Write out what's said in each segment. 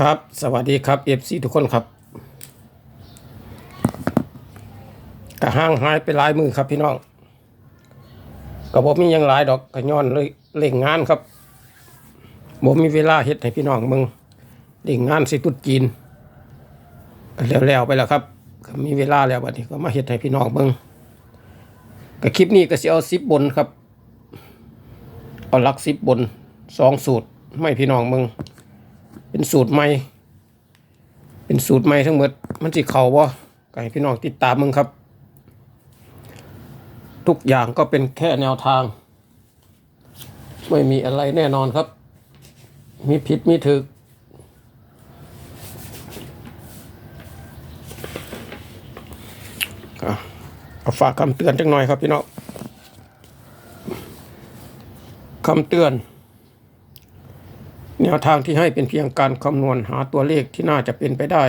ครับ สวัสดีครับเอฟซีทุกคนครับกระห้างหายไปหลายมือครับพี่น้องก็บ่มียังหลายดอกก็ย้อนเลยเล่งงานครับบ่มีเวลาเฮ็ดให้พี่น้องมึงเล่งงานสิตุดจีนก็แล้วๆไปแล้วครับก็มีเวลาแล้วบัดนี้ก็มาเฮ็ดให้พี่น้องมึงก็คลิปนี้ก็สิเอา10บบนครับ เอาลัก10บนสองสูตรไม่พี่น้องมึง เป็นสูตรใหม่ เป็นสูตรใหม่ทั้งหมด มันสิเขาบ่ก็ให้พี่น้องติดตามมึงครับ ทุกอย่างก็เป็นแค่แนวทาง ไม่มีอะไรแน่นอนครับ มีผิดมีถูกอะเอาฝากคำเตือนจังหน่อยครับพี่น้องคำเตือน แนวทางที่ให้เป็นเพียงการคำนวณหาตัวเลขที่น่าจะเป็นไปได้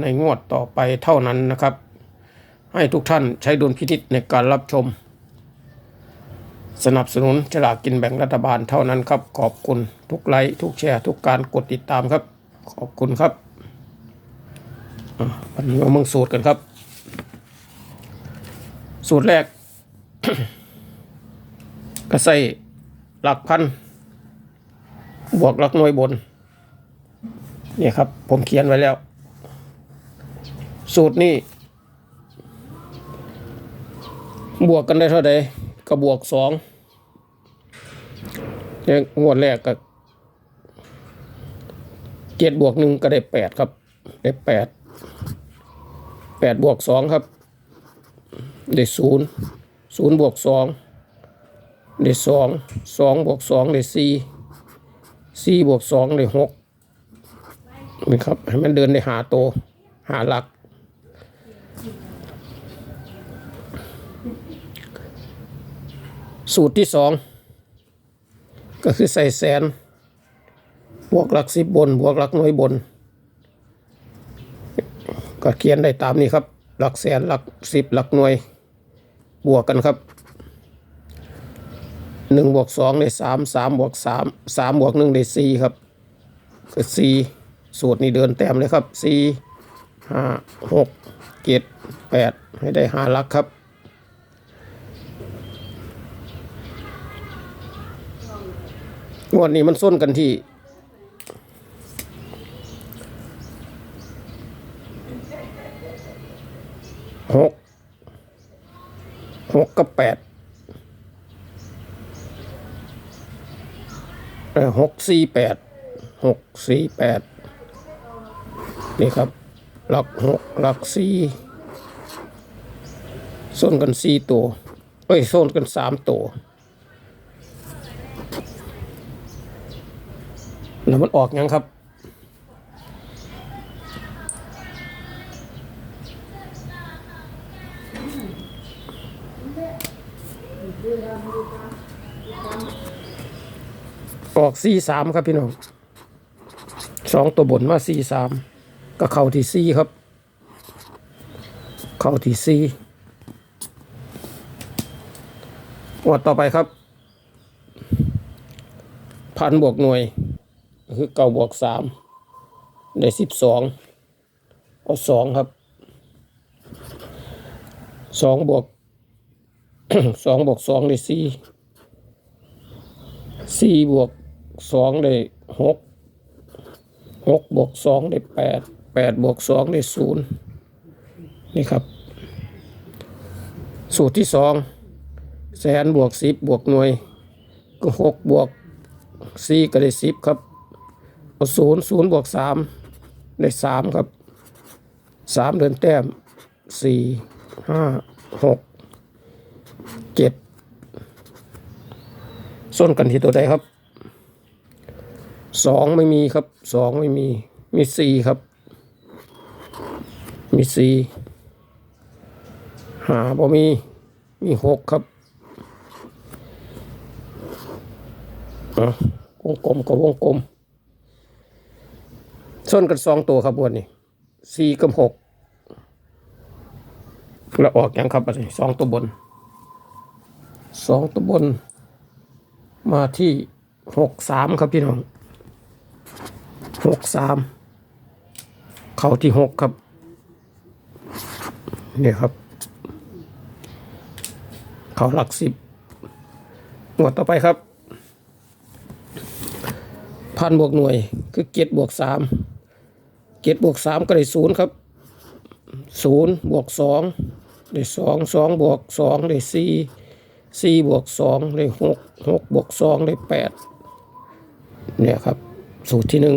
ในงวดต่อไปเท่านั้นนะครับ ให้ทุกท่านใช้ดุลพินิจในการรับชม สนับสนุนฉลากกินแบ่งรัฐบาลเท่านั้นครับ ขอบคุณทุกไลค์ทุกแชร์ทุกการกดติดตามครับ ขอบคุณครับวันนี้มาเมืองสูตรกันครับ สูตรแรก ก็ใส่หลักพัน บวกหลักหน่วยบน เนี่ยครับ ผมเขียนไว้แล้ว สูตรนี้ บวกกันได้เท่าใดก็บวกสองเนี่ยงวดแรกก็เจ็ดบวกหนึ่งก็ได้แปดครับ ได้แปดแปดบวกสองครับ ได้ศูนย์ศูนย์บวกสองได้สองสองบวกสองได้สี่ สี่บวกสองได้หกนี่ครับ ให้มันเดินได้หาโตวหาหลัก สูตรที่สองก็คือใส่แสน บวกหลักสิบบน บวกหลักหน่วยบน ก็เขียนได้ตามนี้ครับ หลักแสนหลักสิบหลักหน่วย บวกกันครับ หนึ่งบวกสองได้สามสามบวกสามสามบวกหนึ่งได้สี่ครับก็สี่สูตรนี้เดินแต้มเลยครับสี่ห้าหกเจ็ดแปดให้ได้ห้าลักครับงวดนี้มันส้นกันที่หกหกกับแปด เออ หกสี่แปดหกสี่แปดนี่ครับ หลักหกหลักสี่ส้นกันสี่ตัวเอ้ยส้นกันสามตัวแล้วมันออกยังครับ ออกสี่สามครับพี่น้องสองตัวบนมาสี่สามก็เข้าที่สี่ครับ เข้าที่สี่งวดต่อไปครับ พันบวกหน่วย คือเก้าบวกสามได้สิบสองเอาสองครับสองบวกสองบวกสองได้สี่สี่บวก สองได้หกหกบวกสองได้แปดแปดบวกสองได้ศูนย์นี่ครับ สูตรที่สองแสนบวกสิบบวกหน่วย ก็หกบวกสี่ก็ได้สิบครับศูนย์ศูนย์บวกสามได้สามครับสามเดินแต้มสี่ห้าหกเจ็ดส้นกันที่ตัวใดครับ สองไม่มีครับสองไม่มีมีสี่ครับ มีสี่หาบ่มีมีหกครับอะวงกลมกับวงกลมส้นกันสองตัวครับวันนี้สี่กับหกแล้วออกยังครับอันนี้สองตัวบนสองตัวบน มาที่หกสามครับพี่น้อง หกสามเขาที่หกครับ เนี่ยครับ เขาหลักสิบหมวดต่อไปครับ พันบวกหน่วยคือเจ็ดบวกสามเจ็ดบวกสามก็ได้ศูนย์ครับศูนย์บวกสองได้สองสองบวกสองได้สี่สี่บวกสองได้หกหกบวกสองได้แปดเนี่ยครับ สูตรที่หนึ่ง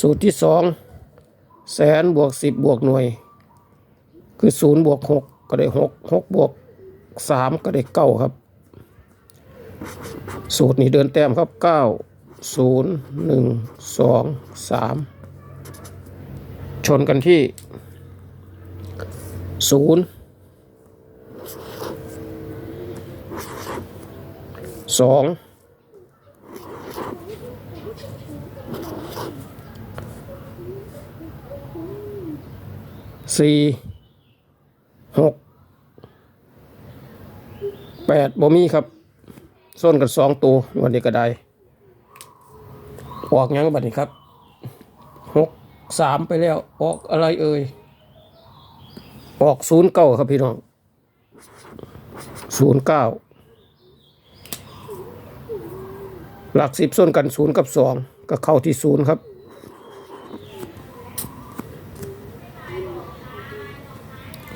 สูตรที่สองแสนบวกสิบบวกหน่วย คือศูนย์บวกหกก็ได้หกหกบวกสามก็ได้เก้าครับ สูตรนี้เดินแต้มครับเก้าศูนย์หนึ่งสองสามชนกันที่ศูนย์สอง สี่หกแปดบ่มีครับส้นกันสองตัววันนี้ก็ได้ ออกยังบัดนี้ครับหกสามไปแล้ว ออกอะไรเอ่ย ออกศูนย์เก้าครับพี่น้องศูนย์เก้าหลักสิบส้นกันศูนย์กับสองก็เข้าที่ศูนย์ครับ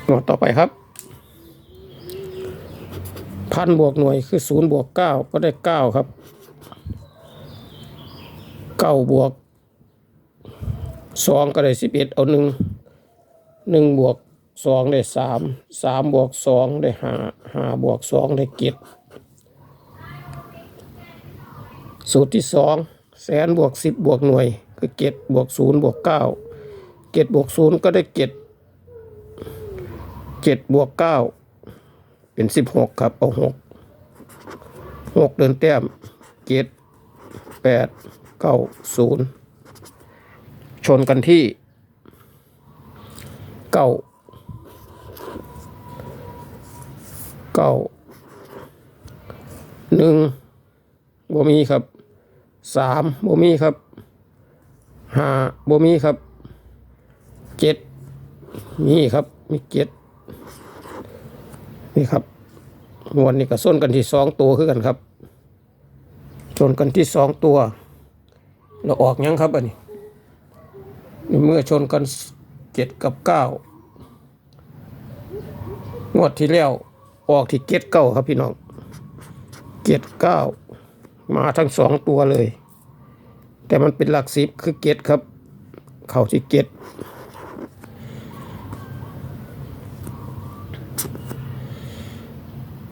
หม วดต่อไปครับ พันบวกหน่วยคือศูนย์บวกเก้าก็ได้เก้าครับเก้าบวกสองก็ได้สิบเอ็ดเอาหนึ่งหนึ่งบวกสองได้สามสามบวกสองได้ห้าห้าบวกสองได้เจ็ดสูตรที่สองแสนบวกสิบบวกหน่วยคือเจ็ดบวกศูนย์บวกเก้าเจ็ดบวกศูนย์ก็ได้เจ็ด เจ็ดบวกเก้าเป็นสิบหกครับเอาหกหกเดินแต้มเจ็ดแปดเก้าศูนย์ชนกันที่เก้าเก้าหนึ่งบ่มีครับสามบ่มีครับห้าบ่มีครับเจ็ดมีครับมีเจ็ด นี่ครับงวนนี่ก็ส้นกันที่สองตัวคือกันครับชนกันที่สองตัว เราออกยังครับอันนี้เมื่อชนกันเจ็ดกับเก้างวดที่แล้วออกที่เจ็ดเก้าครับพี่น้องเจ็ดเก้ามาทั้งสองตัวเลย แต่มันเป็นหลักสิบคือเจ็ดครับ เข้าที่เจ็ด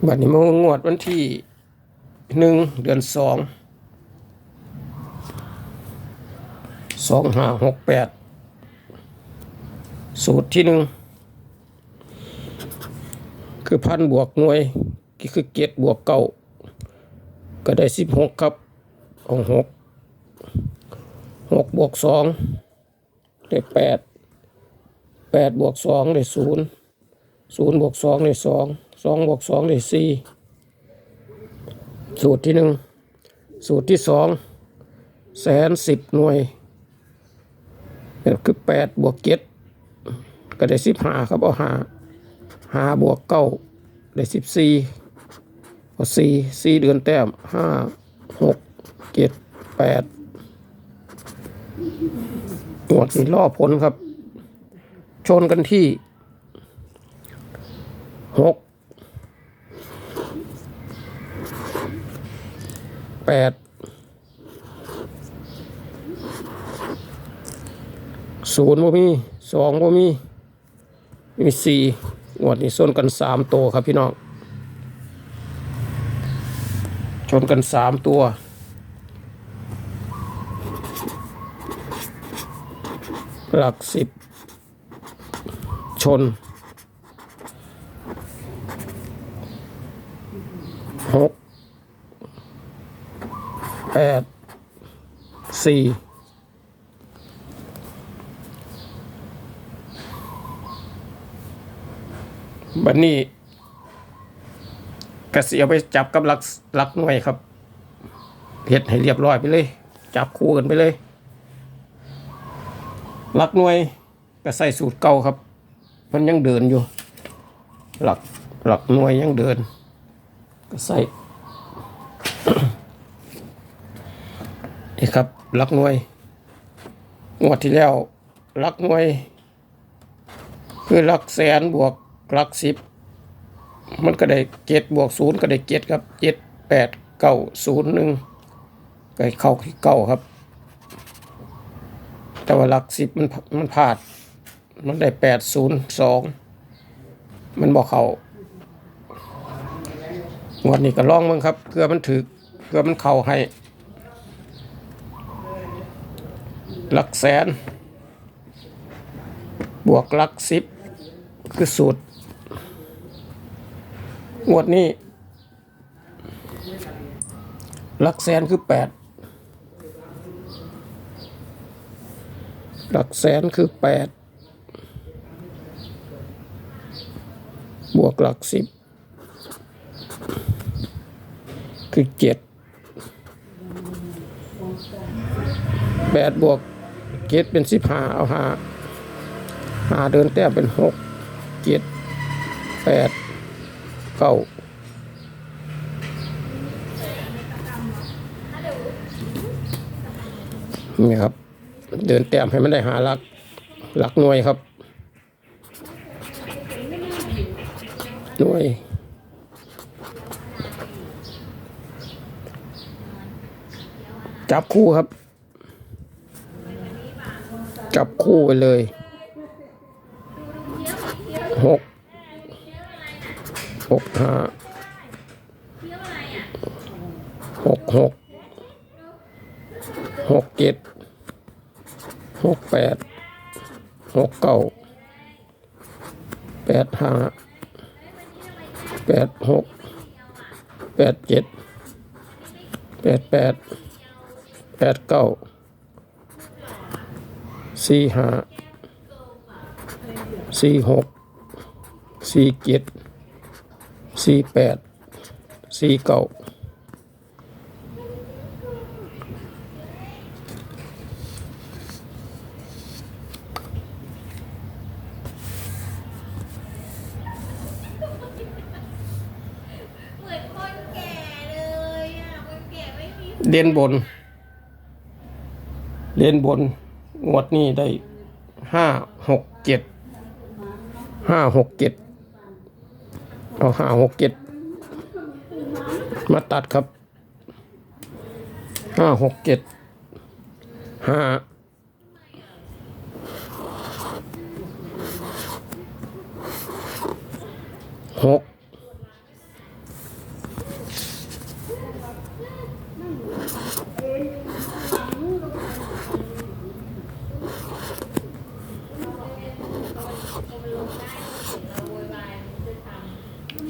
บัดนี้มางวดวันที่หนึ่งเดือนสองสองห้าหกแปดสูตรที่หนึ่งคือพันบวกหน่วยก็คือเกตบวกเก้าก็ได้สิบหกครับเอาหกหกบวกสองได้แปดแปดบวกสองได้ศูนย์ศูนย์บวกสองได้สอง สองบวกสองได้สี่สูตรที่หนึ่งสูตรที่สองแสนสิบหน่วยก็คือแปดบวกเจ็ดก็ได้สิบห้าครับเอาห้าห้าบวกเก้าได้สิบสี่เอาสี่สี่เดือนแต้มห้าหกเจ็ดแปดหมวดนี้ล่อผลครับ ชนกันที่หก แปดศูนย์บ่มีสองบ่มี มีสี่งวดนี้ส้นกันสามตัวครับพี่น้อง ชนกันสามตัวหลักสิบชน แปดสี่บัดนนี้กระเสียไปจับกับหลักหลักหน่วยครับเฮ็ดให้เรียบร้อยไปเลย จับคู่กันไปเลยหลักหน่วยก็ใส่สูตรเก่าครับ มันยังเดินอยู่ หลักหลักหน่วยยังเดิน ก็ใส่ นี่ครับลักหน่วยงวดที่แล้วลักหน่วย คือลักแสนบวกลักสิบมันก็ได้เจ็ดบวกศูนย์ก็ได้เจ็ดครับเจ็ดแปดเก้าศูนย์หนึ่งก็เข้าที่เก้าครับ แต่ว่าหลักสิบมันมันพลาด มันได้แปดศูนย์สองมันบอกเขางวดนี้ก็ลองมึงครับเพื่อมันถือเพื่อมันเข่าให้ หลักแสน บวกหลักสิบ คือสูตรงวดนี้หลักแสนคือแปดหลักแสนคือแปดบวกหลักสิบคือเจ็ดแปดบวก เจ็ดเป็นสิบห้าเอาห้าห้าเดินแต้มเป็นหกเจ็ดแปดเก้านี่ครับ เดินแต้มให้มันได้หาหลักหลักหน่วยครับ หน่วยจับคู่ครับ จับคู่ไปเลยหกหกห้าหกหกหกเจ็ดหกแปดหกเก้าแปดห้าแปดหกแปดเจ็ดแปดแปดแปดเก้า สี่ห้าสี่หกสี่เจ็ดสี่แปดสี่เก้าเด่นแก่ไม่มีเรียนบน เรียนบน งวดนี้ได้ห้าหกเจ็ดห้าหกเจ็ดเอาห้าหกเจ็ดมาตัดครับห้าหกเจ็ดห้าหก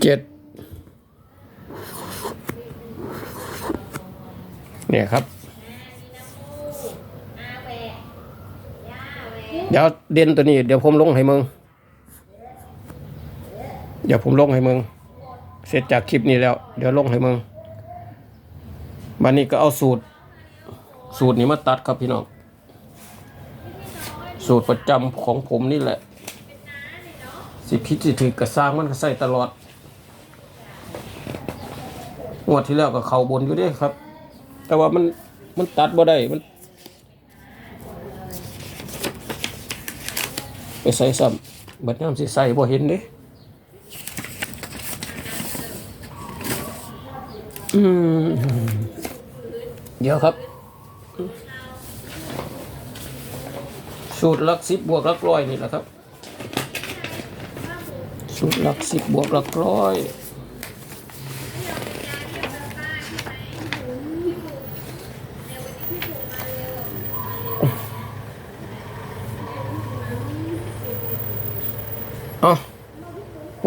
เจ็ดเนี่ยครับ อาแหวะย่าแหวะ เด่นตัวนี้ เดี๋ยวผมลงให้มึง เดี๋ยวผมลงให้มึง เสร็จจากคลิปนี้แล้ว เดี๋ยวลงให้มึงวันนี้ก็เอาสูตร สูตรนี้มาตัดครับพี่น้อง สูตรประจำของผมนี่แหละ สิพิษสิถือกระซ้างมันก็ใส่ตลอดงวดที่แล้วก็เข่าบนอยู่ด้วยครับ แต่ว่ามันมันตัดบ่ได้มัน ไปใส่ซ้ำบัดน้ำสิใส่บ่เห็นเด้เดี๋ยวครับ สูตรลักสิบบวกลักร้อยนี่แหละครับ สูตรลักสิบบวกลักร้อย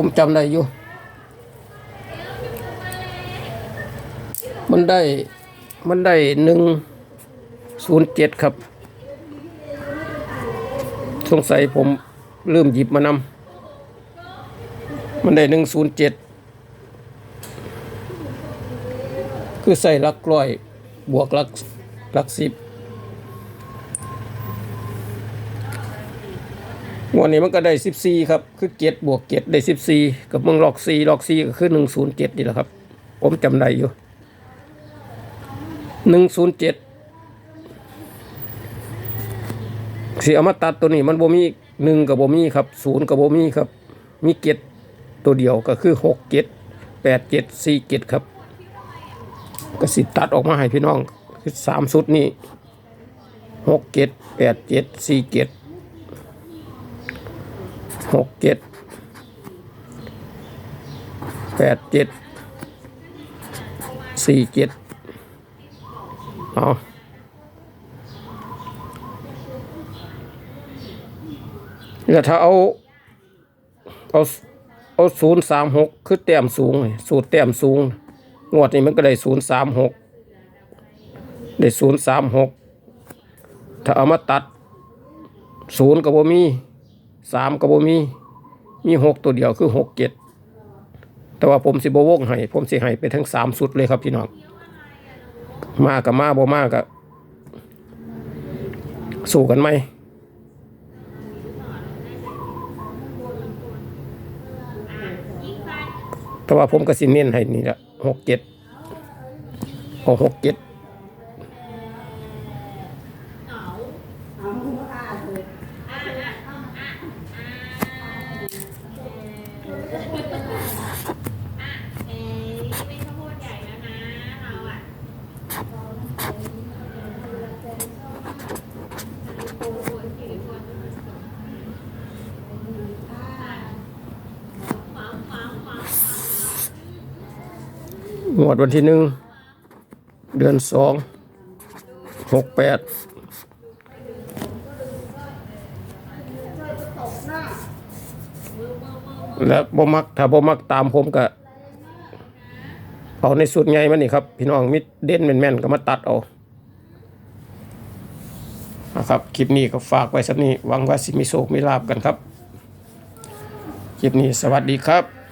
ผมจำได้อยู่ มันได้ มันได้หนึ่งศูนย์เจ็ดครับ สงสัยผมลืมหยิบมานำ มันได้หนึ่งศูนย์เจ็ด คือใส่ลักร้อย บวกลักลักสิบ วันนี้มันก็ได้สิบสี่ครับ คือเจ็ดบวกเจ็ดได้สิบสี่กับมึงลอกสี่ลอกสี่ก็คือหนึ่งศูนย์เจ็ดนี่แหละครับ ผมจำได้อยู่หนึ่งศูนย์เจ็ดสีเอามาตัดตัวนี้มันบ่มีหนึ่งกับบ่มีครับศูนย์กับบ่มีครับ มีเจ็ดตัวเดียวก็คือหกเจ็ดแปดเจ็ดสี่เจ็ดครับ ก็สิตัดออกมาให้พี่น้องคือสามสุดนี้หกเจ็ดแปดเจ็ดสี่เจ็ด หกเจ็ดแปดเจ็ดสี่เจ็ดเอาแล้วถ้าเอา เอา เอาศูนย์สามหกคือแต้มสูง สูตรแต้มสูง งวดนี้มันก็ได้ศูนย์สามหกได้ศูนย์สามหกถ้าเอามาตัดศูนย์กับบ่มี สามกับบ่มี มีหกตัวเดียวคือหกเจ็ดแต่ว่าผมสิบวงให้ผมสิให้ไปทั้งสามสุดเลยครับพี่น้องมากับมาบ่มากับสู้กันไหมแต่ว่าผมก็สิเน้นให้นี่ละหกเจ็ดเอาหกเจ็ด เอ้ยเป็นข้าวโพดใหญ่แล้วนะเราอะหมาหมาหมา งวดวันที่หนึ่งเดือนสองหกแปดและบ่มักถ้าบ่มักตามผมก็เอาในสุดไงมันนี่ครับ พี่น้องมิดเด่นแม่นๆก็มาตัดเอานะครับคลิปนี้ก็ฝากไว้สักนี้หวังว่าสิมีโชคมีลาบกันครับ คลิปนี้สวัสดีครับ